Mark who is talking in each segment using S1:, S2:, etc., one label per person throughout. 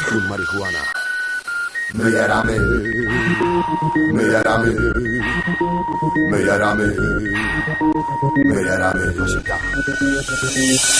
S1: Skun marihuana. My jaramy. My jaramy. My jaramy. My jaramy. Właśnie tak.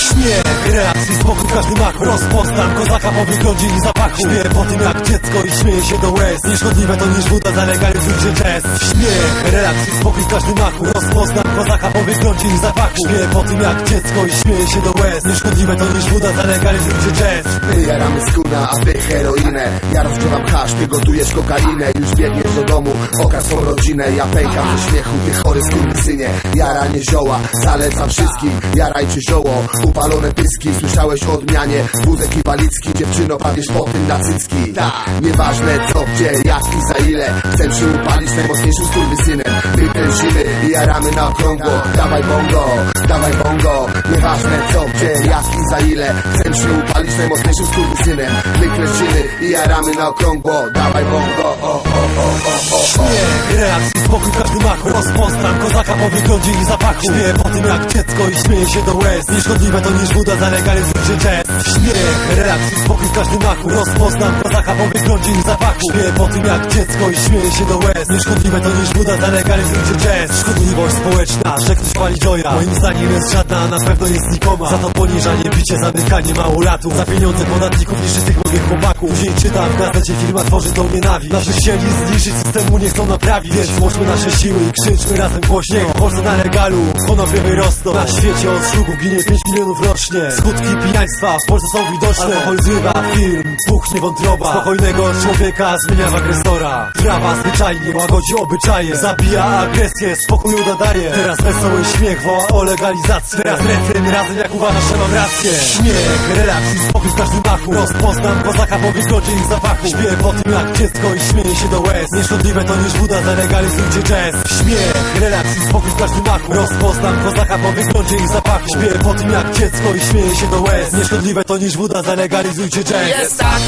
S2: Śmiech, relaks i spokój każdy mak Rozpoznam kozaka po wyglądzie i zapachu Śmieję po tym jak dziecko i śmieję się do łez Nieszkodliwe to niż woda, zalegalizujcie jazz Śmiech, relaks i spokój każdy machu Rozpoznam kozaka po wyglądzie i zapachu Śmieję po tym jak dziecko i śmieję się do łez Nieszkodliwe to niż woda, zalegalizujcie jazz
S1: My jaramy skuna, a ty heroinę Ja rozgrzewam hasz, ty gotujesz kokainę Już biegniesz do domu, pokaż swą rodzinę Ja pękam ze śmiechu, ty chory skurwysynie Jaranie zioła, zalecam wszystkim Jarajcie zioło, upalone pyski Słyszałeś o odmianie, wózek i walicki Dziewczyno, padniesz po tym na cycki. Tak, nieważne co, gdzie, jak i za ile. Chcę się upalić najmocniejszym skurwysynem My kręcimy i jaramy na okrągło. Dawaj bongo, dawaj bongo Nieważne co, gdzie, jak i za ile. Chcę się upalić najmocniejszym skurwysynem My kręcimy i jaramy na okrągło. Dawaj bongo, o, o, o, o, o, o.
S2: Śmiech, relaks i spokój każdy machu Rozpoznam kozaka po wyglądzie i zapachu. Śmieję po tym jak dziecko i śmieję się do łez. Nieszkodliwe to niż woda, zalegalizujcie jazz Śmiech, relaks i spokój każdy machu Rozpoznam kozaka wyglądzie i zapachu. Śmieję po tym jak dziecko i śmieję się do łez. Nieszkodliwe to niż woda, zalegalizujcie jazz Szkodliwość społeczna, że ktoś pali joja. Moim zdaniem jest żadna, na pewno jest nikoma. Za to poniżanie, bicie, zamykanie małolatów Za pieniądze podatników niszczy tych młodych chłopaków. Później czytam w gazecie firma tworzy tą nienawiść Nasi chcieli zniszczyć systemu, nie chcą naprawić Więc włączmy nasze siły i krzyczmy razem głośniej. W Polsce na legalu, konopie rosną. Na świecie od szlugów ginie 5 milionów rocznie. Skutki pijaństwa w Polsce są widoczne. Alkohol zrywa film, puchnie wątroba Spokojnego człowieka zmienia w agresora Trawa zwyczajnie łagodzi obyczaje. Zabija agresję, spokoju nadaje Teraz wesoły śmiech woła o legalizację. Teraz refren razem jak uważasz, że mam rację. Śmiech, relaks i spokój w każdym machu. Rozpoznam kozaka po wyglądzie i zapachu. Śpię po tym jak dziecko i śmieję się do łez. Nieszkodliwe to niż woda, zalegalizujcie jazz Śmiech, relaks i spokój w każdym machu. Rozpoznam kozaka po wyglądzie i zapachu. Śpię po tym jak dziecko i śmieję się do łez. Nieszkodliwe to niż woda, zalegalizujcie jazz
S3: Jest tak,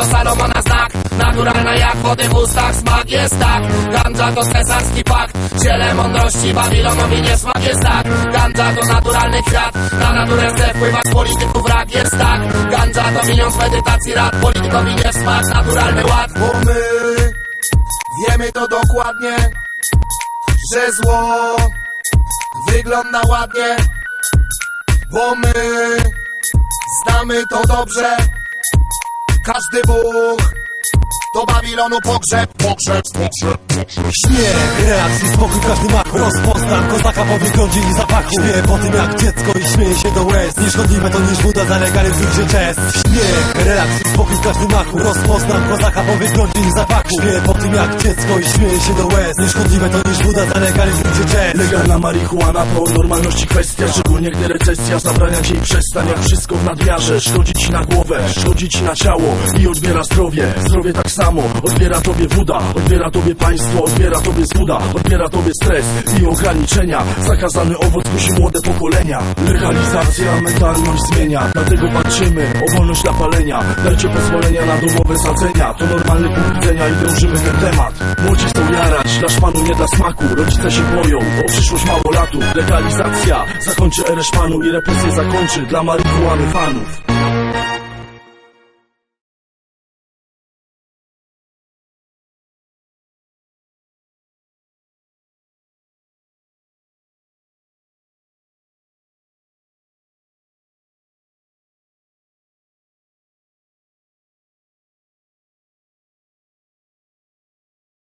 S3: to Salomona znak. Naturalna jak wody w ustach smak Jest tak, ganja to cesarski pakt. Ziele mądrości Babilonowi nie smak Jest tak, ganja to naturalny kwiat. Na naturę chce wpływać polityków rak Jest tak, ganja to milion z medytacji rad Politykowi nie smak, naturalny ład.
S4: Bo my wiemy to dokładnie, że zło wygląda ładnie. Bo my znamy to dobrze. Każdy Bóg do Babilonu pogrzeb, pogrzeb, pogrzeb.
S2: Śmiech, relaks i spokój w każdym machu Rozpoznam kozaka po wyglądzie i zapachu. Śmieję po tym jak dziecko i śmieję się do łez. Nieszkodliwe to niż woda, zalegalizujcie jazz Śmiech, relaks i spokój w każdym machu Rozpoznam kozaka po wyglądzie i zapachu. Śmieję po tym jak dziecko i śmieję się do łez. Nieszkodliwe to niż woda, zalegalizujcie jazz
S5: Legalna marihuana po normalności kwestia. Szczególnie gdy recesja zabrania ci przestań. Jak wszystko w nadmiarze Szkodzi ci na głowę, szkodzi ci na ciało I odbiera zdrowie, zdrowie tak samo Odbiera tobie woda, odbiera tobie państwo Odbiera tobie złuda, odbiera tobie stres I ograniczenia, zakazany owoc kusi młode pokolenia. Legalizacja mentalność zmienia. Dlatego walczymy o wolność dla palenia. Dajcie pozwolenia na domowe sadzenia. To normalny punkt widzenia i drążymy ten temat. Młodzi chcą jarać, dla szpanu nie dla smaku. Rodzice się boją o przyszłość małolatów. Legalizacja zakończy erę i represję zakończy Dla marihuany fanów